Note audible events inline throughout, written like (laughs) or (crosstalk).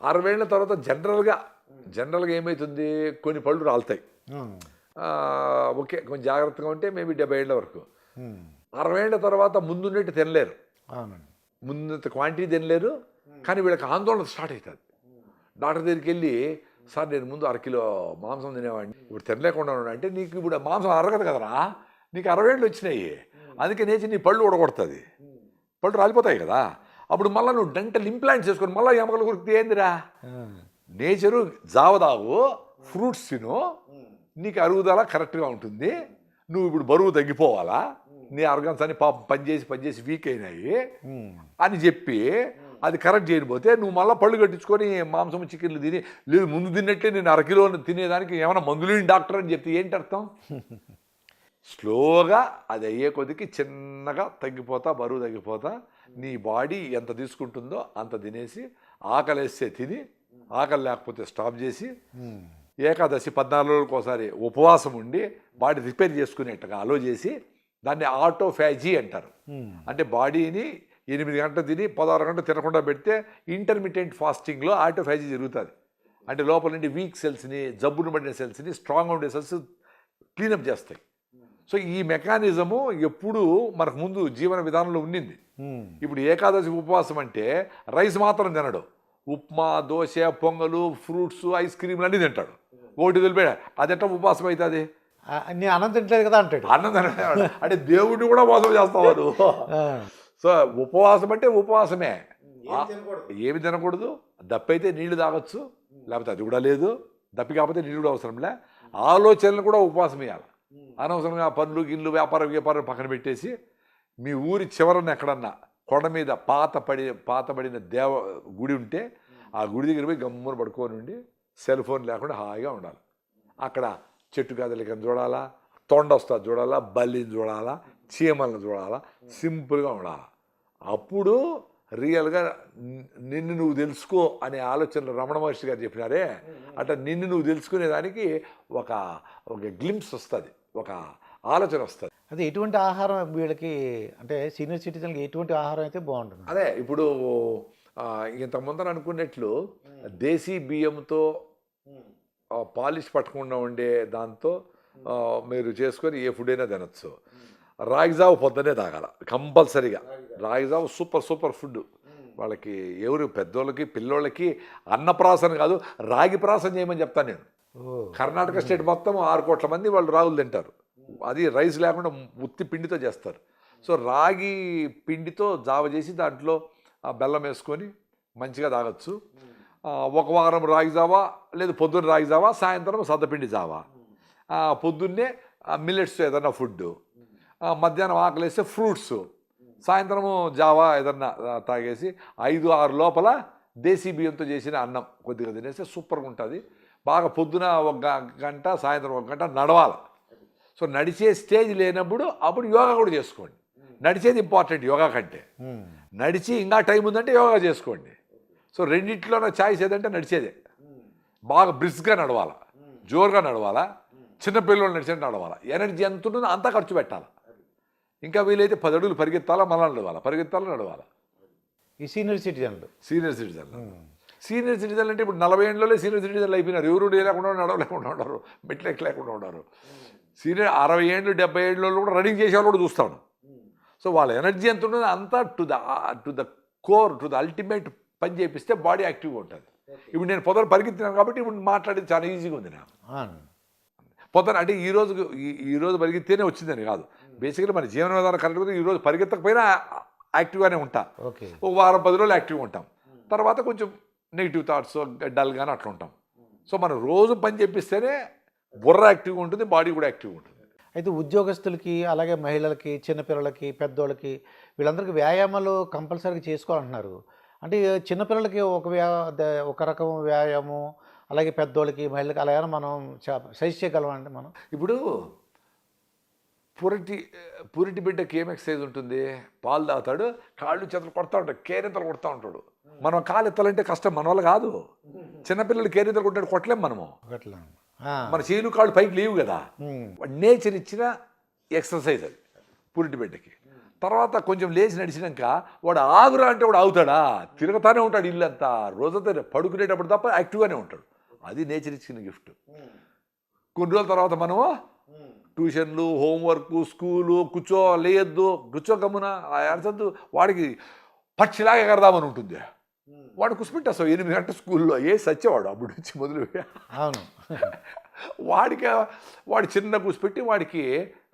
అరవై ఏళ్ళ తర్వాత జనరల్గా జనరల్గా ఏమవుతుంది కొన్ని పళ్ళు రాలుతాయి. ఓకే కొంచెం జాగ్రత్తగా ఉంటే మేబీ డెబ్బై ఏళ్ళ వరకు. అరవై ఏళ్ళ తర్వాత ముందున్నట్టు తినలేరు. ముందంత క్వాంటిటీ తినలేరు. కానీ వీళ్ళకి ఆందోళన స్టార్ట్ అవుతుంది డాక్టర్ దగ్గరికి వెళ్ళి సార్ నేను ముందు అరకిలో మాంసం తినేవాడిని. ఇప్పుడు తినలేకుండా అంటే నీకు ఇప్పుడు మాంసం అరగదు కదరా? నీకు అరవై ఏళ్ళు వచ్చినాయి. అందుకే నేచి నీ పళ్ళు ఉడగొడుతుంది పళ్ళు రాలిపోతాయి కదా? అప్పుడు మళ్ళీ నువ్వు డెంటల్ ఇంప్లాంట్ చేసుకొని మళ్ళీ ఎమకలు కొరికితే ఏందిరా? నేచరు జావదావు ఫ్రూట్స్ తిను నీకు అరుగుదల కరెక్ట్గా ఉంటుంది. నువ్వు ఇప్పుడు బరువు తగ్గిపోవాలా? నీ ఆర్గన్స్ అన్ని పాపం పనిచేసి పనిచేసి వీక్ అయినాయి. అని చెప్పి అది కరెక్ట్ చేయకపోతే నువ్వు మళ్ళీ పళ్ళు కట్టించుకొని మాంసం చికెన్లు తిని లేదు ముందు తిన్నట్లే నేను అరకిలో తినేదానికి ఏమైనా మందులేని డాక్టర్ అని చెప్తే ఏంటి అర్థం? (laughs) స్లోగా అది అయ్యే కొద్దికి చిన్నగా తగ్గిపోతా బరువు తగ్గిపోతా నీ బాడీ ఎంత తీసుకుంటుందో అంత తినేసి ఆకలి వేస్తే తిని ఆకలి లేకపోతే స్టాప్ చేసి ఏకాదశి పద్నాలుగు రోజులకోసారి ఉపవాసం ఉండి బాడీ రిపేర్ చేసుకునేట్టుగా అలో చేసి దాన్ని ఆటోఫ్యాజీ అంటారు. అంటే బాడీని ఎనిమిది గంటలు తిని పదహారు గంటలు తినకుండా పెడితే ఇంటర్మీడియట్ ఫాస్టింగ్లో ఆటోఫ్యాజీ జరుగుతుంది. అంటే లోపల నుండి వీక్ సెల్స్ని జబ్బును పడిన సెల్స్ని స్ట్రాంగ్ ఉండే సెల్స్ క్లీనప్ చేస్తాయి. సో ఈ మెకానిజము ఎప్పుడు మనకు ముందు జీవన విధానంలో ఉండింది. ఇప్పుడు ఏకాదశి ఉపవాసం అంటే రైస్ మాత్రం తినడు. ఉప్మా దోశ పొంగలు ఫ్రూట్స్ ఐస్ క్రీమ్లు అన్నీ తింటాడు. ఒకటి తెలిపాడు అది ఎట్లా ఉపవాసం అవుతుంది ఆ, నీ అన్నం తింటలేదు కదా అంటాడు. అన్నం తినడు. అంటే దేవుడిని కూడా మోసం చేస్తావాడు. ఆ, సో ఉపవాసం అంటే ఉపవాసమే. ఏమి తినకూడదు. దప్పైతే నీళ్ళు తాగొచ్చు. లేకపోతే అది కూడా లేదు. దప్పి కాకపోతే నీళ్ళు కూడా అవసరంలే ఆలోచనలు కూడా ఉపవాసం ఇవ్వాలి అనవసరంగా పనులు గిన్లు వ్యాపారం వ్యాపారం పక్కన పెట్టేసి మీ ఊరి చివరన ఎక్కడన్నా కొండ మీద పాత పడి పాతబడిన దేవ గుడి ఉంటే ఆ గుడి దగ్గర పోయి గమ్మున పడుకొని ఉండి సెల్ ఫోన్ లేకుండా హాయిగా ఉండాలి. అక్కడ చెట్టు గదలకి చూడాలా? తొండ వస్తా చూడాలా? బల్లిని చూడాలా? చీమలను చూడాలా? సింపుల్గా ఉండాలా. అప్పుడు రియల్గా నిన్ను నువ్వు తెలుసుకో అనే ఆలోచనలు రమణ మహర్షి గారు చెప్పినారే. అట్లా నిన్ను నువ్వు తెలుసుకునేదానికి ఒక ఒక గ్లిమ్స్ వస్తుంది ఒక ఆలోచన వస్తుంది. అదే ఎటువంటి ఆహారం వీళ్ళకి అంటే సీనియర్ సిటిజన్కి ఎటువంటి ఆహారం అయితే బాగుంటుంది? అదే ఇప్పుడు ఇంత ముందర అనుకున్నట్లు దేశీ బియ్యంతో పాలిష్ పట్టకుండా ఉండే దాంతో మీరు చేసుకొని ఏ ఫుడ్ అయినా తినచ్చు. రాగిజావు పొద్దునే తాగాల కంపల్సరీగా. రాగిజావు. సూపర్ సూపర్ ఫుడ్ వాళ్ళకి ఎవరు పెద్దోళ్ళకి పిల్లోళ్ళకి అన్నప్రాసన కాదు రాగి ప్రాసన చేయమని చెప్తాను నేను. కర్ణాటక స్టేట్ మొత్తం ఆరు కోట్ల మంది వాళ్ళు రాగులు తింటారు. అది రైస్ లేకుండా ఉత్తి పిండితో చేస్తారు. సో రాగి పిండితో జావ చేసి దాంట్లో బెల్లం వేసుకొని మంచిగా తాగొచ్చు. ఒక వారం రాగి జావా లేదు పొద్దున్న రాగి జావా సాయంత్రం సద్దపిండి జావా. పొద్దున్నే మిల్లెట్స్ ఏదన్నా ఫుడ్ మధ్యాహ్నం ఆకలేస్తే ఫ్రూట్స్. సాయంత్రము జావా ఏదన్నా తాగేసి ఐదు ఆరు లోపల దేశీ బియ్యంతో చేసిన అన్నం కొద్దిగా తినేస్తే సూపర్గా ఉంటుంది. బాగా పొద్దున ఒక గంట సాయంత్రం ఒక గంట నడవాలి. సో నడిచే స్టేజ్ లేనప్పుడు అప్పుడు యోగా కూడా చేసుకోండి. నడిచేది ఇంపార్టెంట్ యోగా కంటే. నడిచి ఇంకా టైం ఉందంటే యోగా చేసుకోండి. సో రెండిట్లోనే ఛాయిస్ ఏదంటే నడిచేదే. బాగా బ్రిస్క్గా నడవాలా. జోరుగా నడవాలా. చిన్నపిల్లలు నడిచినట్టు నడవాలా. ఎనర్జీ ఎంత ఉంటుందో అంతా ఖర్చు పెట్టాలి. ఇంకా వీలైతే పది అడుగులు పరిగెత్తాలా మళ్ళా నడవాలా? పరిగెత్తాలా నడవాలా? ఈ సీనియర్ సిటిజన్లు. సీనియర్ సిటిజన్ సీనియర్ సిటిజన్ అంటే ఇప్పుడు నలభై ఏళ్ళలో సీనియర్ సిటిజన్లు అయిపోయినారు. ఎవరు లేకుండా నడవలేకుండా ఉన్నారు మెట్లు ఎక్కలేకుండా ఉన్నారు సీనియర్ అరవై ఏళ్ళు డెబ్బై ఏళ్ళు కూడా రన్నింగ్ చేసే వాళ్ళు కూడా చూస్తాను. సో వాళ్ళ ఎనర్జీ ఎంత ఉంటుందో అంతా to the to the core to the ultimate పని చేపిస్తే బాడీ యాక్టివ్గా ఉంటుంది. ఇప్పుడు నేను పొద్దున పరిగెత్తినాను కాబట్టి ఇప్పుడు మాట్లాడేది చాలా ఈజీగా ఉంది నాకు. పొద్దున అంటే ఈ రోజు ఈ- రోజు పరిగెత్తేనే వచ్చిందని కాదు. బేసిక్గా మన జీవన విధానం కరెక్ట్గా ఈ రోజు పరిగెత్తకపోయినా యాక్టివ్గానే ఉంటా. ఓకే. ఒక వారం పది రోజులు యాక్టివ్గా ఉంటాం. తర్వాత కొంచెం నెగిటివ్ థాట్స్ డల్గానే అట్లా ఉంటాం. సో మనం రోజు పని చేపిస్తేనే బుర్ర యాక్టివ్గా ఉంటుంది బాడీ కూడా యాక్టివ్గా ఉంటుంది. అయితే ఉద్యోగస్తులకి అలాగే మహిళలకి చిన్నపిల్లలకి పెద్దోళ్ళకి వీళ్ళందరికీ వ్యాయామాలు కంపల్సరీగా చేసుకోవాలంటున్నారు. అంటే చిన్నపిల్లలకి ఒక వ్యా ఒక రకం వ్యాయామం అలాగే పెద్దోళ్ళకి మహిళలకి అలా ఏమైనా మనం సజెస్ట్ చేయగలమండి మనం. ఇప్పుడు పురిటి పురిటి బిడ్డకి ఏం ఎక్సర్సైజ్ ఉంటుంది పాలు తాగుతాడు కాళ్ళు చేతులు కొడతా ఉంటాడు కేరింతలు కొడతా ఉంటాడు. మనం కాలు ఎత్తాలంటే కష్టం మన వల్ల కాదు. చిన్నపిల్లలు కేరింతలు కొట్టాడు కొట్టలేం మనము. ఒకట్లా మన చేలు కాళ్ళు పైకి లేవు కదా. నేచర్ ఇచ్చిన ఎక్సర్సైజ్ అది పురిటి బిడ్డకి. తర్వాత కొంచెం లేచి నడిచినాక వాడు ఆగురా అంటే వాడు ఆగుతాడా? తిరుగుతానే ఉంటాడు ఇల్లంతా. రోజంతా పడుకునేటప్పుడు తప్ప యాక్టివ్గానే ఉంటాడు. అది నేచర్ ఇచ్చిన గిఫ్ట్ కొన్ని రోజుల తర్వాత మనము ట్యూషన్లు హోంవర్క్ స్కూలు కూర్చో లేయద్దు కూర్చో గమ్మున అరచద్దు వాడికి పక్షిలాగా ఎగరదామని ఉంటుంది. వాడు కుసిపెట్టేస్తావు ఎనిమిది గంటల స్కూల్లో ఏ సచ్చేవాడు అప్పుడు నుంచి మొదలు అవును. (laughs) వాడికి వాడు చిన్న కూసిపెట్టి వాడికి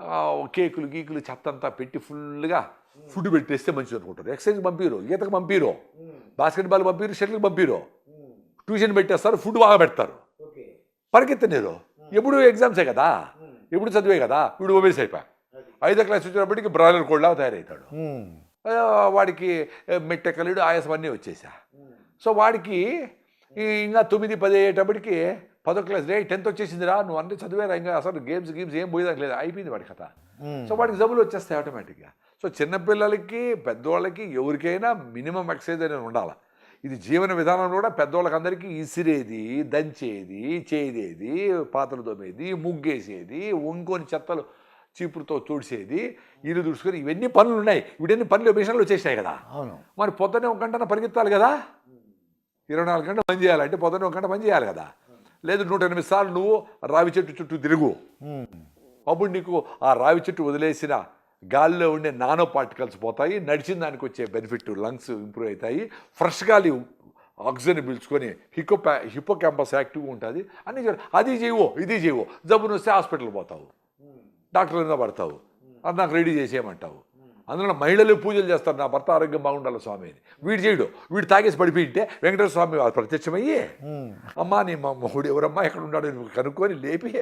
ఆ, కేకులు గీకులు చెత్త అంతా పెట్టి ఫుల్గా ఫుడ్ పెట్టేస్తే మంచిది అనుకుంటారు. ఎక్సర్సైజ్ పంపిరు ఈతకు పంపిరు బాస్కెట్బాల్ పంపిరు షటిల్కి పంపిరు. ట్యూషన్ పెట్టేస్తారు ఫుడ్ బాగా పెడతారు. పరిగెత్తనేరు ఎప్పుడు ఎగ్జామ్సే కదా? ఎప్పుడు చదివే కదా? వీడు ఒబేస్ అయిపోయా. ఐదో క్లాస్ వచ్చినప్పటికి బ్రాయిలర్ కోడ్లా తయారవుతాడు వాడికి మెట్టెక్కలేడు ఆయాసం అన్నీ వచ్చేసా. సో వాడికి ఇంకా తొమ్మిది పది అయ్యేటప్పటికి పదో క్లాస్ రే టెన్త్ వచ్చేసిందిరా నువ్వు అన్ని చదివేరా ఇంకా అసలు గేమ్స్ గేమ్స్ ఏం పోయేదానికి లేదు? అయిపోయింది వాడి కథ. సో వాడికి జబ్బులు వచ్చేస్తాయి ఆటోమేటిక్గా సో చిన్నపిల్లలకి పెద్దవాళ్ళకి ఎవరికైనా మినిమం ఎక్సర్సైజ్ అనేది ఉండాలి. ఇది జీవన విధానంలో కూడా పెద్దవాళ్ళకి అందరికీ ఇసిరేది దంచేది చేదేది పాత్రలు తోమేది ముగ్గేసేది ఒంకొని చెత్తలు చీపురుతో తుడిసేది ఇల్లు తుడుచుకొని ఇవన్నీ పనులు ఉన్నాయి. ఇవన్నీ పనులు మిషన్లు వచ్చేసినాయి కదా. అవును. మరి పొద్దున్నే ఒక గంటన పరిగెత్తాలి కదా? ఇరవై నాలుగు గంటలు పని చేయాలంటే పొద్దున్నే ఒక గంట పని చేయాలి కదా? లేదు నూట ఎనిమిది సార్లు నువ్వు రావి చెట్టు చుట్టూ తిరుగు. అప్పుడు నీకు ఆ రావి చెట్టు వదిలేసిన గాలిలో ఉండే నానో పార్టికల్స్ పోతాయి నడిచిన దానికి వచ్చే బెనిఫిట్ లంగ్స్ ఇంప్రూవ్ అవుతాయి ఫ్రెష్ గాలి ఆక్సిజన్ పీల్చుకొని హికో హిపో క్యాంపస్ యాక్టివ్గా ఉంటుంది. అన్ని అది చేయవో ఇది చేయవో. జబ్బును వస్తే హాస్పిటల్ పోతావు. డాక్టర్ మీద పడతావు. అది నాకు రెడీ చేసేయమంటావు. అందులో మహిళలు పూజలు చేస్తారు నా భర్త ఆరోగ్యం బాగుండాలి స్వామి అని. వీడు చేయడు. వీడు తాగేసి పడిపోయింటే వెంకటేశ్వర స్వామి ప్రత్యక్షమయ్యి అమ్మా నీ మా మొగుడు ఎవరమ్మా ఎక్కడ ఉన్నాడు కనుక్కొని లేపి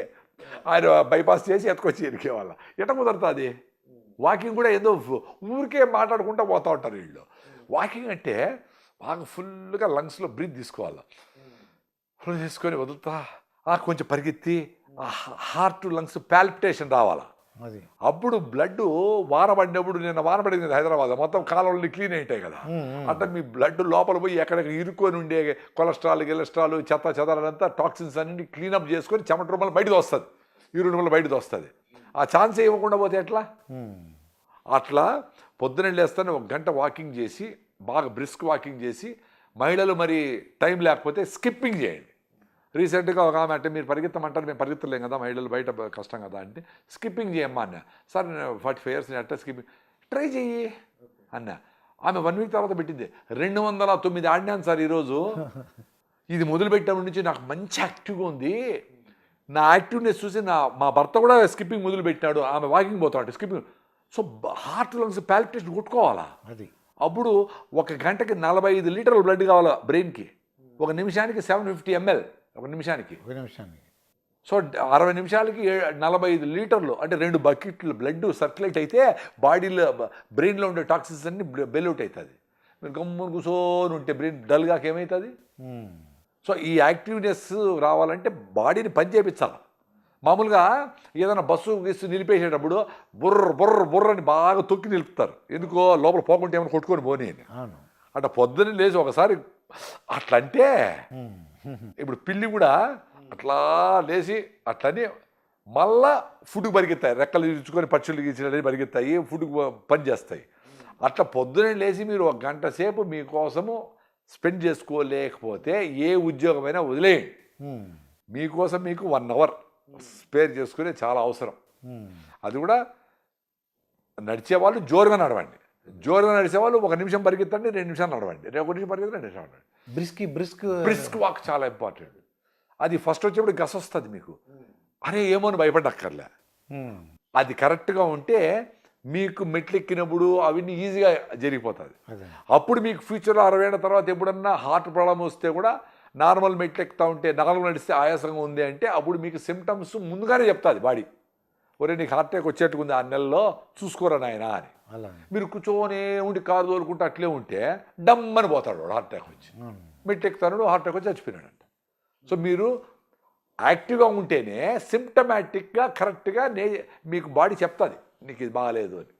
ఆయన బైపాస్ చేసి ఎత్తుకొచ్చి ఎరికే వాళ్ళ ఎట కుదరుతుంది? వాకింగ్ కూడా ఏదో ఊరికే మాట్లాడుకుంటూ పోతూ ఉంటారు వీళ్ళు. వాకింగ్ అంటే బాగా ఫుల్గా లంగ్స్లో బ్రీత్ తీసుకోవాలి. ఫుల్ తీసుకొని వదులుతా ఆ కొంచెం పరిగెత్తి హార్ట్ లంగ్స్ పాల్పిటేషన్ రావాలా. అది. అప్పుడు బ్లడ్ వాన పడింది కదా హైదరాబాద్ మొత్తం కాలువలు క్లీన్ అవుతాయి కదా. అంటే మీ బ్లడ్ లోపల పోయి ఎక్కడికి ఇరుక్కొని ఉండే కొలెస్ట్రాల్ గిలెస్ట్రాల్ చెత్త చెదరంతా టాక్సిన్స్ అన్ని క్లీనప్ చేసుకొని చెమట రూపాయలు బయటకు వస్తుంది యూరిన్ వల్ల బయటకు వస్తుంది ఆ ఛాన్స్ ఇవ్వకుండా పోతే ఎట్లా. అట్లా పొద్దున లేస్తానే ఒక గంట వాకింగ్ చేసి బాగా బ్రిస్క్ వాకింగ్ చేసి మహిళలు మరి టైం లేకపోతే స్కిప్పింగ్ చేయండి. రీసెంట్గా ఒక ఆమె అంటే మీరు పరిగెత్తమంటారు మేము పరిగెత్తలేం కదా మహిళలు బయట కష్టం కదా అంటే స్కిప్పింగ్ చేయమ్మా అన్న. సార్ నేను ఫార్టీ ఫైవ్ ఇయర్స్ నేను అట్ట స్కిప్పింగ్ ట్రై చెయ్యి అన్న. ఆమె వన్ వీక్ తర్వాత పెట్టింది. రెండు వందల తొమ్మిది ఆడినాను సార్ ఈరోజు. (laughs) ఇది మొదలుపెట్టినప్పటి నుంచి నాకు మంచి యాక్టివ్గా ఉంది. నా యాక్టివ్నెస్ చూసి నా మా భర్త కూడా స్కిప్పింగ్ మొదలు పెట్టినాడు ఆమె వాకింగ్ పోతాడు skipping. So heart lungs palpitation కొట్టుకోవాలా? అది. అప్పుడు ఒక గంటకి నలభై ఐదు లీటర్ల బ్లడ్ కావాలా బ్రెయిన్కి ఒక నిమిషానికి సెవెన్ ఫిఫ్టీ ఎంఎల్ ఒక నిమిషానికి. ఒక నిమిషానికి. సో అరవై నిమిషాలకి నలభై ఐదు లీటర్లు అంటే రెండు బకెట్లు బ్లడ్ సర్క్యులేట్ అయితే బాడీలో బ్రెయిన్లో ఉండే టాక్సిన్స్ అన్ని బెల్అవుట్ అవుతుంది. మీరు గమ్మున కూర్చొని ఉంటే బ్రెయిన్ డల్గా ఏమవుతుంది ఉమ్. సో ఈ యాక్టివ్నెస్ రావాలంటే బాడీని పని చేయించాలి మామూలుగా ఏదైనా బస్సు గీసు నిలిపేసేటప్పుడు బుర్ర బుర్ర బుర్ర అని బాగా తొక్కి నిలుపుతారు. ఎందుకో లోపల పోకుంటే ఏమైనా కొట్టుకొని పోనీ అట్లా పొద్దున్న లేచి ఒకసారి అట్లా అంటే ఉమ్. ఇప్పుడు పిల్లి కూడా అట్లా లేచి అట్లని మళ్ళా ఫుడ్కి పరిగెత్తాయి. రెక్కలు ఇచ్చుకొని పక్షులు గీచినవి పరిగెత్తాయి ఫుడ్కి పని చేస్తాయి. అట్లా పొద్దునే లేచి మీరు ఒక గంట సేపు మీకోసము స్పెండ్ చేసుకోలేకపోతే ఏ ఉద్యోగమైనా వదిలేయండి. మీకోసం మీకు వన్ అవర్ స్పేర్ చేసుకునే చాలా అవసరం. అది కూడా నడిచేవాళ్ళు జోరుగా నడవండి. జోరుగా నడిచేవాళ్ళు ఒక నిమిషం పరిగెత్తండి రెండు నిమిషాలు నడవండి. రేపు ఒక నిమిషం పరిగెత్తండి రెండు నిమిషాలు నడవండి. బ్రిస్క్ బ్రిస్క్ బ్రిస్క్ వాక్ చాలా ఇంపార్టెంట్. అది ఫస్ట్ వచ్చేప్పుడు గస్ వస్తుంది మీకు అరే ఏమో అని భయపడక్కర్లే. అది కరెక్ట్గా ఉంటే మీకు మెట్లెక్కినప్పుడు అవన్నీ ఈజీగా జరిగిపోతుంది. అప్పుడు మీకు ఫ్యూచర్లో అరవై ఏళ్ళ తర్వాత ఎప్పుడన్నా హార్ట్ ప్రాబ్లం వస్తే కూడా నార్మల్ మెట్లెక్కుతా ఉంటే నాలుగు నడిస్తే ఆయాసంగా ఉంది అంటే అప్పుడు మీకు సిమ్టమ్స్ ముందుగానే చెప్తుంది బాడీ ఒరే నీకు హార్ట్ అటాక్ వచ్చేట్టుగా ఉంది ఆ నెలలో చూసుకోరా నాయనా అని. మీరు ఉండి కారు తోలుకుంటే అట్లే ఉంటే డమ్మని పోతాడు వాడు హార్ట్ అటాక్ వచ్చి. మెట్టెక్కుతాడు హార్ట్ అటాక్ వచ్చి చచ్చిపోయినాడంట. సో మీరు యాక్టివ్గా ఉంటేనే సిమ్టమాటిక్గా కరెక్ట్గా నే మీకు బాడీ చెప్తుంది. నీకు ఇది బాగాలేదు అని.